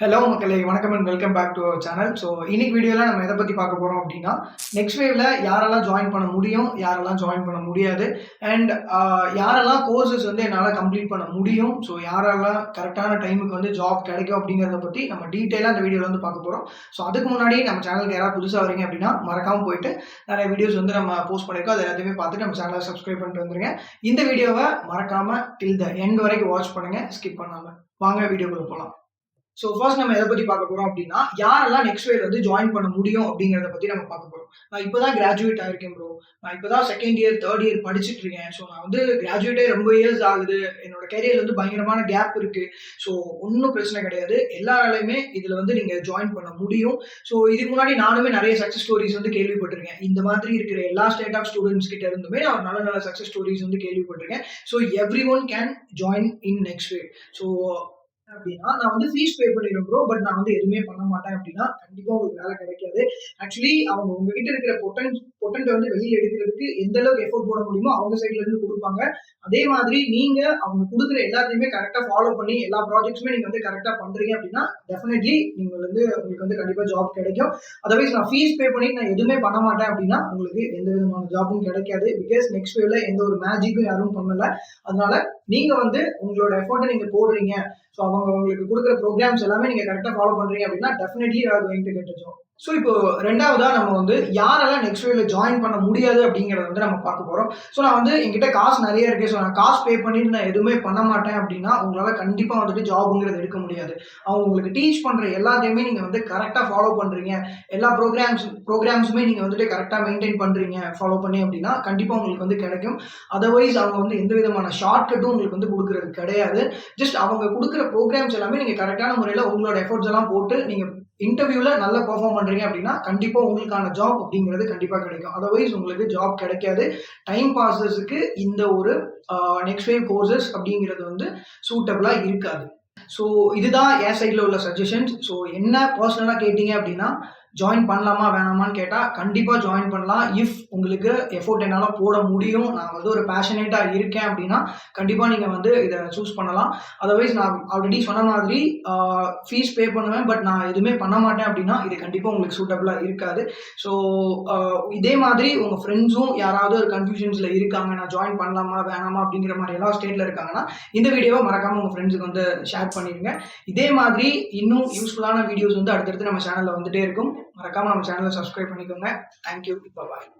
Hello மக்களே வணக்கம் and welcome back to our channel so இன்னைக்கு வீடியோவில் நம்ம எதை பற்றி பார்க்க போகிறோம் அப்படின்னா நெக்ஸ்ட் வேவ்ல யாரெல்லாம் ஜாயின் பண்ண முடியும் யாரெல்லாம் ஜாயின் பண்ண முடியாது அண்ட் யாரெல்லாம் கோர்சஸ் வந்து என்னால் கம்ப்ளீட் பண்ண முடியும் ஸோ யாரெல்லாம் கரெக்டான டைமுக்கு வந்து ஜாப் கிடைக்கும் அப்படிங்கிறத பற்றி நம்ம டீட்டெயிலாக அந்த வீடியோவில் வந்து பார்க்க போகிறோம் ஸோ அதுக்கு முன்னாடி நம்ம சேனலுக்கு யாராவது புதுசாக வரீங்க அப்படின்னா மறக்காமல் போயிட்டு நிறைய வீடியோஸ் வந்து நம்ம போஸ்ட் பண்ணியிருக்கோம் அது எல்லாத்தையுமே பார்த்துட்டு நம்ம சேனலை சப்ஸ்கிரைப் பண்ணிட்டு வந்துருங்க. இந்த வீடியோவை மறக்காமல் டில் த எண்ட் வரைக்கும் வாட்ச் பண்ணுங்கள் ஸ்கிப் பண்ணாமல் வாங்க வீடியோக்குள்ளே போகலாம் ஸோ ஃபர்ஸ்ட் நம்ம எதை பற்றி பார்க்க போகிறோம் அப்படின்னா யாரெல்லாம் நெக்ஸ்ட் வேர் வந்து ஜாயின் பண்ண முடியும் அப்படிங்கிறத பற்றி நம்ம பார்க்க போகிறோம் நான் இப்போ தான் கிராஜுவேட் ஆயிருக்கேன் ப்ரோ நான் இப்போ தான் செகண்ட் இயர் தேர்ட் இயர் படிச்சுட்டு இருக்கேன். ஸோ நான் வந்து கிராஜுவேட்டே ரொம்ப இயர்ஸ் ஆகுது. என்னோட கேரியர்ல வந்து பயங்கரமான கேப் இருக்கு. ஸோ ஒன்றும் பிரச்சனை கிடையாது. எல்லாராலையுமே இதில் வந்து நீங்கள் ஜாயின் பண்ண முடியும். ஸோ இதுக்கு முன்னாடி நானுமே நிறைய சக்ஸஸ் ஸ்டோரிஸ் வந்து கேள்விப்பட்டிருக்கேன். இந்த மாதிரி இருக்கிற எல்லா ஸ்டேட் ஆஃப் ஸ்டூடெண்ட்ஸ் கிட்ட இருந்துமே நான் நல்ல நல்ல சக்ஸஸ் ஸ்டோரிஸ் வந்து கேள்விப்பட்டிருக்கேன். So everyone can join in next way so அப்படின்னா நான் வந்து ஃபீஸ் பே பண்ணிடுறேன் ப்ரோ பட் நான் வந்து எதுவுமே பண்ண மாட்டேன் அப்படின்னா கண்டிப்பா உங்களுக்கு வேலை கிடைக்காது. ஆக்சுவலி அவங்க உங்ககிட்ட இருக்கிற பொட்டன் பொட்டன்ட்டை வந்து வெளியில் எடுக்கிறதுக்கு எந்த அளவுக்கு எஃபோர்ட் போட முடியுமோ அவங்க சைட்ல இருந்து கொடுப்பாங்க. அதே மாதிரி நீங்க அவங்க கொடுக்குற எல்லாத்தையுமே கரெக்டா ஃபாலோ பண்ணி எல்லா ப்ராஜெக்ட்ஸுமே நீங்க வந்து கரெக்டா பண்றீங்க அப்படின்னா டெஃபினெட்லி நீங்க வந்து உங்களுக்கு வந்து கண்டிப்பா ஜாப் கிடைக்கும். அதர்வைஸ் நான் ஃபீஸ் பே பண்ணி நான் எதுவுமே பண்ண மாட்டேன் அப்படின்னா உங்களுக்கு எந்த விதமான ஜாப்பும் கிடைக்காது. பிகாஸ் நெக்ஸ்ட் வேவ்ல எந்த ஒரு மேஜிக்கும் யாரும் பண்ணல. அதனால நீங்க வந்து உங்களோட எஃபோர்ட்டை நீங்க போடுறீங்க. ஸோ அவங்க உங்களுக்கு கொடுக்குற ப்ரோக்ராம்ஸ் எல்லாமே நீங்க கரெக்டாக ஃபாலோ பண்றீங்க அப்படின்னா definitely are going to get job so இப்போ ரெண்டாவதாக நம்ம வந்து யாரெல்லாம் நெக்ஸ்ட் வேவ்ல ஜாயின் பண்ண முடியாது அப்படிங்கிறத வந்து நம்ம பார்க்க போகிறோம் ஸோ நான் வந்து என்கிட்ட காசு நிறைய இருக்கு ஸோ நான் காசு பே பண்ணிட்டு நான் எதுவுமே பண்ண மாட்டேன் அப்படின்னா உங்களால் கண்டிப்பாக வந்துட்டு ஜாபுங்கிறது எடுக்க முடியாது. அவங்க உங்களுக்கு டீச் பண்ணுற எல்லாத்தையுமே நீங்கள் வந்து கரெக்டாக ஃபாலோ பண்ணுறீங்க எல்லா ப்ரோக்ராம்ஸ் ப்ரோக்ராம்ஸுமே நீங்கள் வந்துட்டு கரெக்டாக மெயின்டைன் பண்ணுறீங்க ஃபாலோ பண்ணி அப்படின்னா கண்டிப்பாக உங்களுக்கு வந்து கிடைக்கும். அதர்வைஸ் அவங்க வந்து எந்த விதமான ஷார்ட்கட்டும் உங்களுக்கு வந்து கொடுக்குறது கிடையாது. ஜஸ்ட் அவங்க கொடுக்குற ப்ரோக்ராம்ஸ் எல்லாமே நீங்கள் கரெக்டான முறையில் உங்களோட எஃபர்ட்ஸ் எல்லாம் போட்டு நீங்கள் இன்டர்வியூவில் நல்லா பெர்ஃபார்ம் பண்ணுறீங்க அப்படின்னா கண்டிப்பாக உங்களுக்கான ஜாப் அப்படிங்கிறது கண்டிப்பாக கிடைக்கும். அதர்வைஸ் உங்களுக்கு ஜாப் கிடைக்காது. டைம் பாஸஸுக்கு இந்த ஒரு நெக்ஸ்ட் வேவ் கோர்சஸ் அப்படிங்கிறது வந்து சூட்டபிளாக இருக்காது. ஸோ இதுதான் என் சைடில் உள்ள சஜஷன்ஸ் ஸோ என்ன பர்சனலாக கேட்டீங்க அப்படின்னா ஜாயின் பண்ணலாமா வேணாமான்னு கேட்டால் கண்டிப்பாக ஜாயின் பண்ணலாம். இஃப் உங்களுக்கு எஃபோர்ட் என்னால் போட முடியும் நான் வந்து ஒரு பேஷனேட்டாக இருக்கேன் அப்படின்னா கண்டிப்பாக நீங்கள் வந்து இதை சூஸ் பண்ணலாம். அதர்வைஸ் நான் ஆல்ரெடி சொன்ன மாதிரி ஃபீஸ் பே பண்ணுவேன் பட் நான் எதுவுமே பண்ண மாட்டேன் அப்படின்னா இது கண்டிப்பாக உங்களுக்கு சூட்டபிளாக இருக்காது. ஸோ இதே மாதிரி உங்கள் ஃப்ரெண்ட்ஸும் யாராவது ஒரு கன்ஃபியூஷன்ஸில் இருக்காங்க நான் ஜாயின் பண்ணலாமா வேணாமா அப்படிங்கிற மாதிரி எல்லா ஸ்டேட்டில் இருக்காங்கன்னா இந்த வீடியோவை மறக்காமல் உங்கள் ஃப்ரெண்ட்ஸுக்கு வந்து ஷேர் பண்ணிடுங்க இதே மாதிரி இன்னும் யூஸ்ஃபுல்லான வீடியோஸ் வந்து அடுத்தடுத்து நம்ம சேனலில் வந்துகிட்டே இருக்கும். மறக்காமல் நம்ம சேனலை சப்ஸ்கிரைப் பண்ணிக்கோங்க. Thank you bye